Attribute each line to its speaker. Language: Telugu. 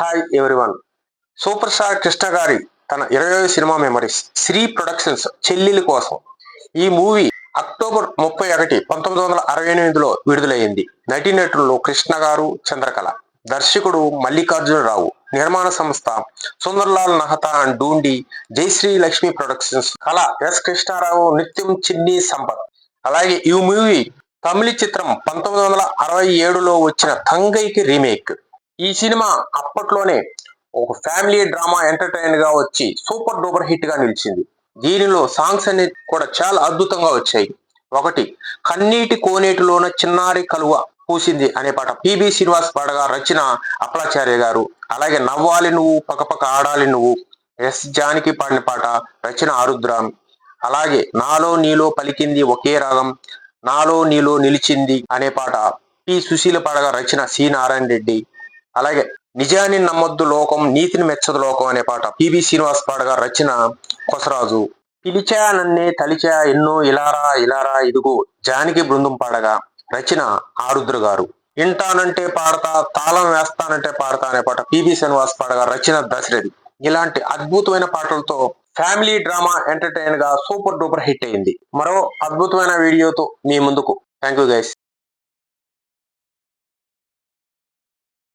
Speaker 1: Hi everyone super star Krishna గారి తన ఇరవై సినిమా మెమరీస్ శ్రీ ప్రొడక్షన్స్ చెల్లెలి కోసం ఈ మూవీ అక్టోబర్ ముప్పై ఒకటి పంతొమ్మిది వందల అరవై ఎనిమిదిలో విడుదలైంది. నటీనటులు కృష్ణ గారు చంద్రకళ దర్శకుడు మల్లికార్జునరావు నిర్మాణ సంస్థ సుందర్లాల్ నహతా అండ్ డూండి జయశ్రీ లక్ష్మి ప్రొడక్షన్స్ కళ ఎస్ కృష్ణారావు నిత్యం చిన్ని సంపత్. అలాగే ఈ మూవీ తమిళ చిత్రం పంతొమ్మిది వందల అరవై ఏడులో వచ్చిన తంగైకి రీమేక్ ఈ సినిమా అప్పట్లోనే ఒక ఫ్యామిలీ డ్రామా ఎంటర్టైన్గా వచ్చి సూపర్ డూపర్ హిట్గా నిలిచింది. దీనిలో సాంగ్స్ అనేది కూడా చాలా అద్భుతంగా వచ్చాయి. ఒకటి కన్నీటి కోనేటిలోన చిన్నారి కలువ పూసింది అనే పాట పిబి శ్రీనివాస్ పాడగా రచన అప్పలాచార్య గారు. అలాగే నవ్వాలి నువ్వు పక్కపక్క ఆడాలి నువ్వు ఎస్ జానికి పాడిన పాట రచన ఆరుద్రాం. అలాగే నాలో నీలో పలికింది ఒకే రాగం నాలో నీలో నిలిచింది అనే పాట పి సుశీల పాడగా రచన సి నారాయణ రెడ్డి. అలాగే నిజాన్ని నమ్మొద్దు లోకం నీతిని మెచ్చదు లోకం అనే పాట. పిబి శ్రీనివాస్ పాడగా రచన కొసరాజు. పిలిచా నన్నే తలిచా ఎన్నో ఇలారా ఇలారా ఇదుగు జానికి బృందం పాడగా రచన ఆరుద్ర గారు. వింటానంటే పాడతా తాళం వేస్తానంటే పాడతా అనే పాట పిబి శ్రీనివాస్ పాడగా రచన దశరథి. ఇలాంటి అద్భుతమైన పాటలతో ఫ్యామిలీ డ్రామా ఎంటర్టైన్గా సూపర్ డూపర్ హిట్ అయింది. మరో అద్భుతమైన వీడియోతో మీ ముందుకు. Thank you guys.